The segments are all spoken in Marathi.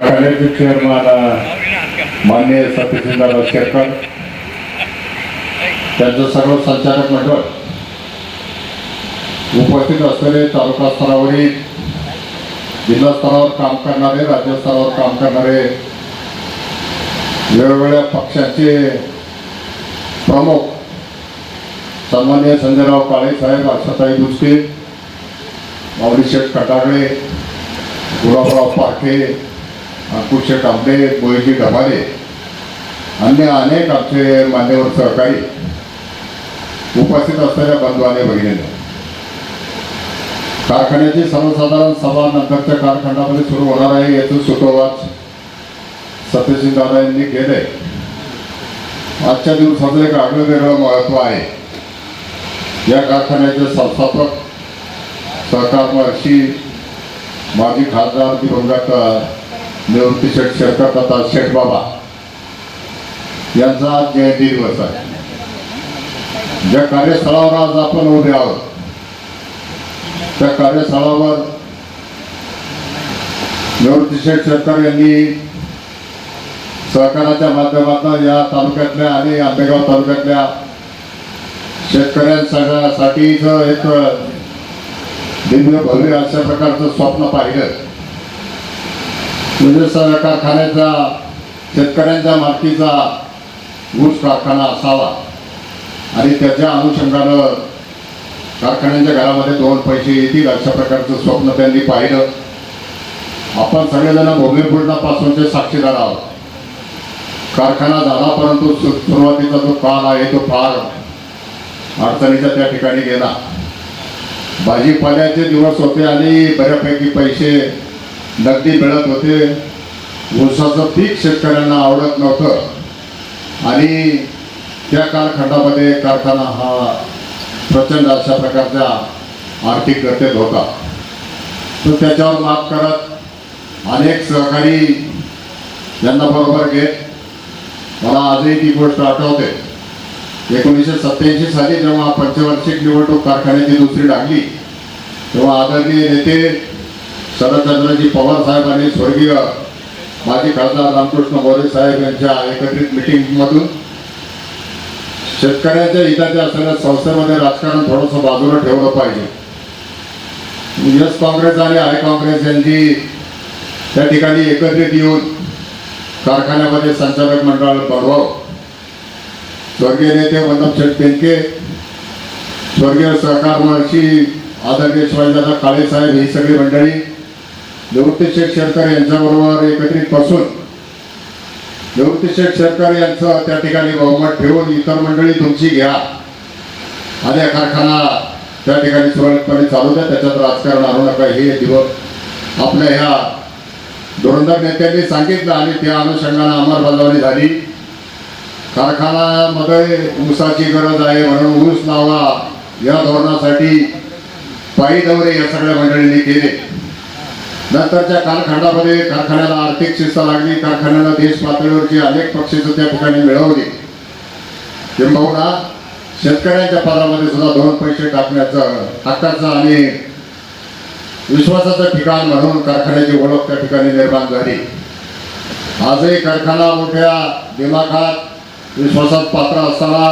कारखान्याचे चेअरमॅन मान्य सत्यजितदादा शेरकर त्यांचं सर्व संचालक मंडळ उपस्थित असलेले तालुका स्तरावरील जिल्हा स्तरावर काम करणारे राज्यस्तरावर काम करणारे वेगवेगळ्या पक्षांचे प्रमुख सन्मान्य संजयराव काळे साहेब आशाताई बुचके माऊली शेठ कटागळे गुलाबराव पारखे अंकुश शेठ बोईजी बोयजी अन्य अनेक आमचे मान्यवर सहकारी उपस्थित असलेल्या बंधवाने आणि कारखान्याची सर्वसाधारण सभा नंतरच्या कारखान्यामध्ये सुरू होणार आहे याचं सुतोवाच सत्यसिंग दादा यांनी केलंय. आजच्या दिवसाचं एक आगळं वेगळं महत्त्व आहे. या कारखान्याचे संस्थापक सहकार महर्षी माजी खासदार दिवंगत निवृत्ती शेठ शेरकर तथा शेठ बाबा यांचा आज जयंती दिवस आहे. ज्या कार्यस्थळावर आज आपण उभे आहोत त्या कार्यस्थळावर निवृत्ती शेठ यांनी सहकाराच्या माध्यमातून या तालुक्यातल्या आणि आंबेगाव तालुक्यातल्या शेतकऱ्यांसाठी एक दिव्य भव्य अशा प्रकारचं स्वप्न पाहिलं. म्हणजे स- कारखान्याचा शेतकऱ्यांच्या मालकीचा ऊस कारखाना असावा आणि त्याच्या अनुषंगानं कारखान्यांच्या घरामध्ये दोन पैसे येतील अशा प्रकारचं स्वप्न त्यांनी पाहिलं. आपण सगळेजण भूमिपूजनापासूनचे साक्षीदार आहोत. कारखाना झाला परंतु सु- सुरुवातीचा जो काळ आहे तो फार अडचणीचा त्या ठिकाणी गेला. भाजीपाल्याचे दिवस होते आणि बऱ्यापैकी पैसे नगदी मिळत होते. ऊसाचं पीक शेतकऱ्यांना आवडत नव्हतं. आणि त्या कालखंडामध्ये कारखाना हा प्रचंड अशा प्रकारच्या आर्थिक गतीत होता. तर त्याच्यावर मात करत अनेक सहकारी यांना बरोबर घेत मला आजही ती गोष्ट आठवते. एकोणीसशे सत्याऐंशी साली जेव्हा पंचवार्षिक निवडणूक कारखान्याची दुसरी लागली तेव्हा आदरणीय नेते शरदचंद्रजी पवार साहेब आणि स्वर्गीय माजी खासदार रामकृष्ण मोरे साहेब यांच्या एकत्रित मिटिंगमधून शेतकऱ्याच्या हिताच्या असलेल्या संस्थेमध्ये राजकारण थोडंसं बाजूला ठेवलं पाहिजे. यस काँग्रेस आणि आय काँग्रेस यांची त्या ठिकाणी एकत्रित येऊन कारखान्यामध्ये संचालक मंडळ बनवावं. स्वर्गीय नेते वल्लभ शेठ पेंके स्वर्गीय सहकार महर्षी आदरणीय शिवाजीदादा काळे साहेब ही सगळी मंडळी निवृत्ती शेठ शेरकर यांच्याबरोबर एकत्रित बसून निवृत्ती शेठ शेरकर यांचं त्या ठिकाणी बहुमत ठेवून इतर मंडळी तुमची घ्या. आणि कारखाना त्या ठिकाणी सुरळीतपणे चालू द्या. त्याच्यात राजकारण आणू नका. हे दिवस आपल्या ह्या धुरंधर नेत्यांनी सांगितलं आणि त्या अनुषंगानं अंमलबजावणी झाली. कारखान्यामध्ये ऊसाची गरज आहे म्हणून ऊस लावा या धोरणासाठी पायी दौरे या सगळ्या मंडळींनी केले. नंतरच्या कालखंडामध्ये कारखान्याला आर्थिक शिस्त लागली. कारखान्याला देश पातळीवरची अनेक बक्षिसं त्या ठिकाणी मिळवली. किंबहुना शेतकऱ्यांच्या पदामध्ये सुद्धा दोन पैसे टाकण्याचं हक्काचं आणि विश्वासाचं ठिकाण म्हणून कारखान्याची ओळख त्या ठिकाणी निर्माण झाली. आजही कारखाना मोठ्या दिमाखात विश्वासात पात्र असताना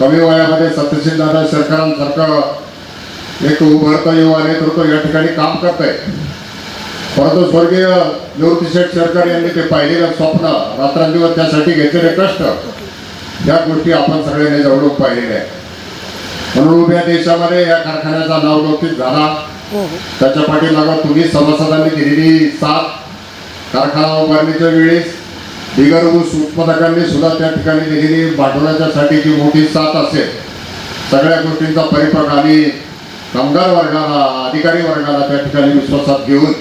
कमी वयामध्ये सत्यशील दादा सरकारांसारखं एक उभरतं युवा नेतृत्व या ठिकाणी काम करत आहे परंतु स्वर्गीय निवृत्ती शेठ सरकार यांनी ते पाहिलेलं स्वप्न रात्रंदिवस त्यासाठी घेतलेले कष्ट या गोष्टी आपण सगळ्यांनी जवळून पाहिलेल्या आहेत. म्हणून उभ्या देशामध्ये या कारखान्याचा नावलौकिक झाला. त्याच्या पाठीमागं तुम्ही सभासदांनी दिलेली साथ कारखाना उभारणीच्या वेळेस बिगर ऊस उत्पादकांनी सुद्धा त्या ठिकाणी दिलेली भांडवलाच्या साठीची मोठी साथ असेल. सगळ्या गोष्टींचा परिपाक आणि कामगार वर्गाला अधिकारी वर्गाला त्या ठिकाणी विश्वासात घेऊन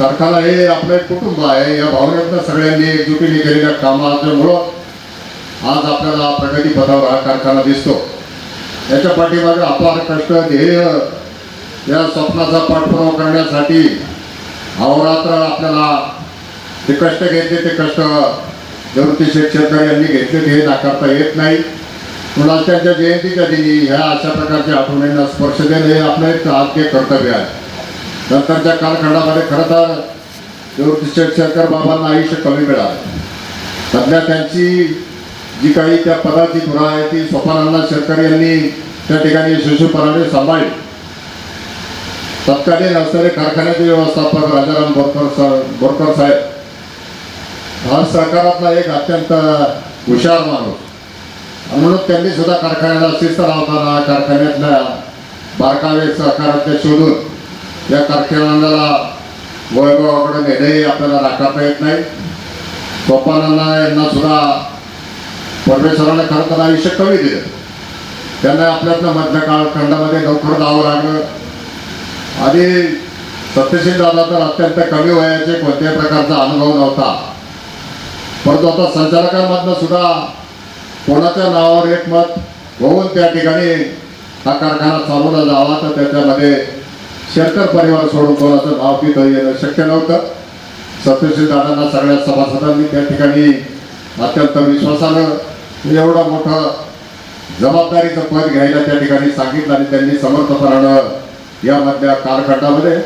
कारखाना हे आपलं एक कुटुंब आहे. या भावनेतनं सगळ्यांनी एकजुटीने केलेल्या कामाच्यामुळं आज आपल्याला प्रगती पथावर हा कारखाना दिसतो. याच्या पाठीमागे अपार कष्ट ध्येय या स्वप्नाचा पाठपुरावा करण्यासाठी अहोरात्र आपल्याला ते कष्ट घेतले ते कष्ट निवृत्ती शेठ शेतकरी यांनी घेतले हे नाकारता येत नाही. म्हणून आज त्यांच्या जयंतीच्या दिनी ह्या अशा प्रकारच्या आठवणींना स्पर्श देणं हे आपलं एक आद्य कर्तव्य आहे. नंतरच्या कालखंडामध्ये खरं तर निवृत्ती शंकर बाबांना आयुष्य कमी मिळालं. सध्या त्यांची जी काही त्या पदाची धुरा आहे ती स्वपानंदा शेतकरी यांनी त्या ठिकाणी यशस्वीपणाने सांभाळली. तत्कालीन असणारे कारखान्याचे व्यवस्थापक राजाराम बोरकर सा- बोरकर साहेब. हा सरकारातला एक अत्यंत हुशार माणूस. म्हणून त्यांनी सुद्धा कारखान्याला शिस्त लावताना कारखान्यातल्या बारकावे सहकारातल्या शोधून या कारखान्याला वैभवाकडे नेणंही आपल्याला राखता येत नाही. सोपानांना यांना सुद्धा परमेश्वराने खरं तर आयुष्य कमी दिलं. त्यांना आपल्यातल्या मधल्या खंडामध्ये लवकर जावं लागलं. आधी सत्यशील दादा तर अत्यंत कमी वयाचे कोणत्याही प्रकारचा अनुभव नव्हता. परंतु आता संचालकांमधनं सुद्धा कोणाच्या नावावर एक मत होऊन त्या ठिकाणी हा कारखाना चालवला जावा तर त्याच्यामध्ये शेतकर परिवार सोडून कोणाचं नाव तिथं येणं शक्य नव्हतं. सत्यशील दादांना सगळ्या सभासदांनी त्या ठिकाणी अत्यंत विश्वासानं एवढा मोठं जबाबदारीचं पद घ्यायला त्या ठिकाणी सांगितलं आणि त्यांनी समर्थपणानं यामधल्या कालखंडामध्ये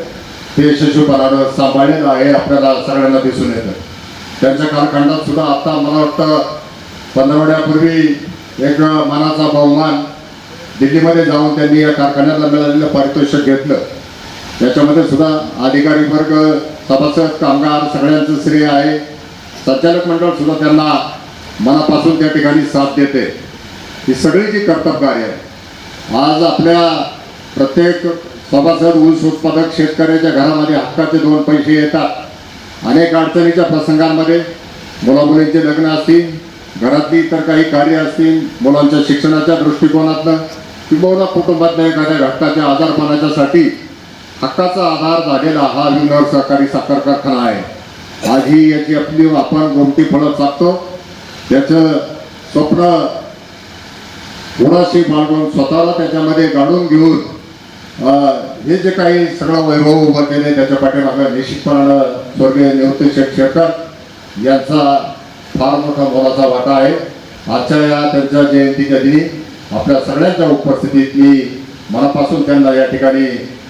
ते यशस्वीपणानं सांभाळलेलं आहे आपल्याला सगळ्यांना दिसून येतं. त्यांच्या कालखंडात सुद्धा आता मला वाटतं पंधरवड्यापूर्वी एक मानाचा बहुमान दिल्लीमध्ये जाऊन त्यांनी या कारखान्याला मिळालेलं पारितोषिक घेतलं. त्याच्यामध्ये सुद्धा अधिकारी वर्ग सभासद कामगार सगळ्यांचं श्रेय आहे. संचालक मंडळ सुद्धा त्यांना मनापासून त्या ठिकाणी साथ देते. ही सगळी जी कर्तबगारी आहे. आज आपल्या प्रत्येक सभासद ऊस उत्पादक शेतकऱ्याच्या घरामध्ये हक्काचे दोन पैसे येतात. अनेक अडचणीच्या प्रसंगांमध्ये मुलामुलींचे लग्न असतील घरातली इतर काही कार्य असतील मुलांच्या शिक्षणाच्या दृष्टिकोनातनं किंबहुना कुटुंबातल्या एखाद्या घटकाच्या आजारपणाच्यासाठी हक्काचा आधार झालेला हा विनर सहकारी साखर कारखाना आहे. आज ही याची आपली आपण गोमटी फळं चाकतो त्याचं स्वप्न उडाशी बाळगून स्वतःला त्याच्यामध्ये गाडून घेऊन हे जे काही सगळं वैभव उभं केले त्याच्या पाठीमागं निश्चितपणानं स्वर्गीय निवृत्ती शेठ यांचा फार मोठा मोलाचा वाटा आहे. आजच्या या त्यांच्या जयंतीच्या दिनी आपल्या सगळ्यांच्या उपस्थितीत मी मनापासून त्यांना या ठिकाणी